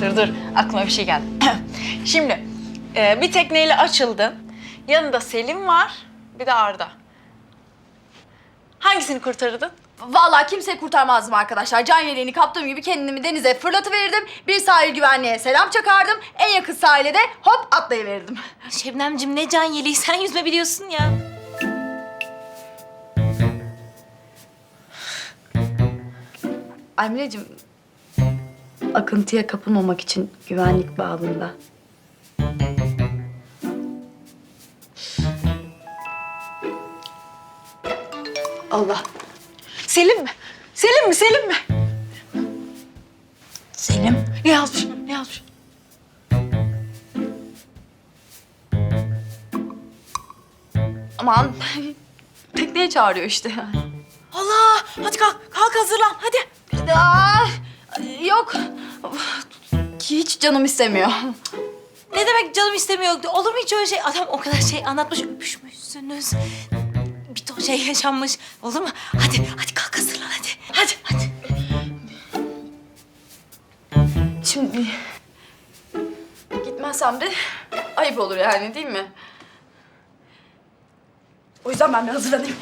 Dur dur aklıma bir şey geldi. Şimdi e, bir tekneyle açıldın. Yanında Selim var bir de Arda. Hangisini kurtarırdın? Vallahi kimseyi kurtarmazdım arkadaşlar. Can yeleğini kaptığım gibi kendimi denize fırlatıverirdim. Bir sahil güvenliğe selam çakardım. En yakın sahile de hop atlayıverirdim. Şebnemcim ne can yeleği sen yüzme biliyorsun ya. Almireciğim, akıntıya kapılmamak için güvenlik bağında. Allah. Selim mi? Selim mi? Selim mi? Selim. Ne yazmış? Ne yazmış? Aman tekneye çağırıyor işte. Allah hadi kalk kalk hazırlan hadi. Aa, yok. Hiç canım istemiyor. Ne demek canım istemiyor? Olur mu hiç öyle şey? Adam o kadar şey anlatmış, öpüşmüşsünüz. Bir ton şey yaşanmış. Olur mu? Hadi, hadi kalk hazırlan hadi. Hadi, hadi. Şimdi gitmezsem de ayıp olur yani değil mi? O yüzden ben bir hazırlanayım.